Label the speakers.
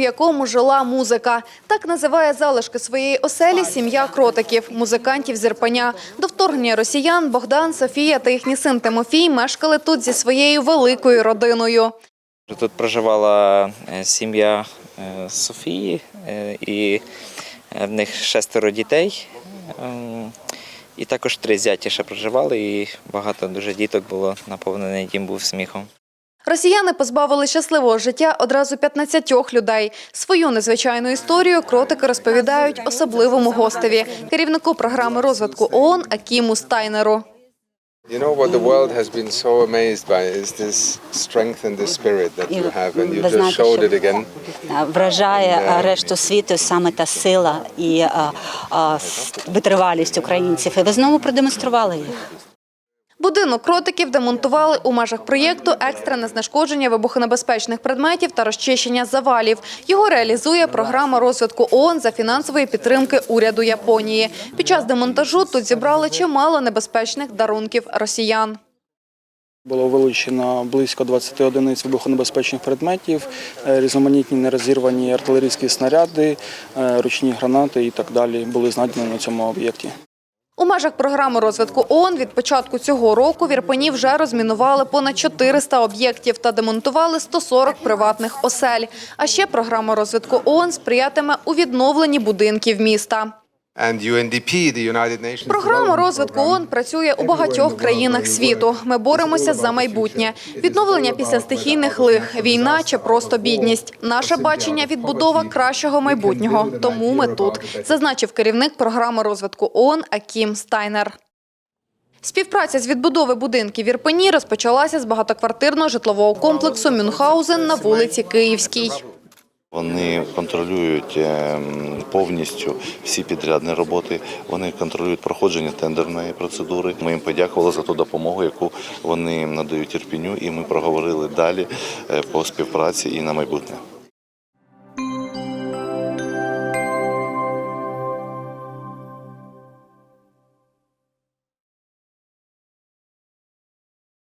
Speaker 1: якому жила музика. Так називає залишки своєї оселі сім'я кротиків, музикантів з Ірпеня. До вторгнення росіян Богдан, Софія та їхній син Тимофій мешкали тут зі своєю великою родиною.
Speaker 2: Тут проживала е, сім'я е, Софії, е, і в них шестеро дітей. Ем, І також три зяті ще проживали, і багато дуже діток було наповнений дім був сміхом.
Speaker 1: Росіяни позбавили щасливого життя одразу 15 людей. Свою незвичайну історію кротики розповідають особливому гостеві, керівнику програми розвитку ООН Акіму Стайнеру.
Speaker 3: You know what the world has been so amazed by is this strength and this spirit that you have, and you just showed it again.
Speaker 4: вражає е, решту світу саме та сила і витривалість українців. І ви знову продемонстрували їх.
Speaker 1: Будинок кротиків демонтували у межах проєкту екстрене знешкодження вибухонебезпечних предметів та розчищення завалів. Його реалізує програма розвитку ООН за фінансової підтримки уряду Японії. Під час демонтажу тут зібрали чимало небезпечних дарунків росіян.
Speaker 5: Було вилучено близько 20 одиниць вибухонебезпечних предметів, е, різноманітні нерозірвані артилерійські снаряди, е, ручні гранати і так далі були знайдені на цьому об'єкті.
Speaker 1: У межах програми розвитку ООН від початку цього року в Ірпені вже розмінували понад 400 об'єктів та демонтували 140 приватних осель. А ще програма розвитку ООН сприятиме у відновленні будинків міста.
Speaker 3: And UNDP, the United Nations.
Speaker 1: Програма розвитку ООН працює у багатьох країнах світу. Ми боремося за майбутнє. Відновлення після стихійних лих, війна чи просто бідність. Наше бачення відбудова кращого майбутнього. Тому ми тут, зазначив керівник програми розвитку ООН Акім Стайнер. Співпраця з відбудови будинків в Ірпені розпочалася з багатоквартирного житлового комплексу Мюнхгаузен на вулиці Київській.
Speaker 6: Вони контролюють ем, повністю всі підрядні роботи. Вони контролюють проходження тендерної процедури. Ми їм подякували за ту допомогу, яку вони надають Ірпіню, і ми проговорили далі е, по співпраці і на майбутнє.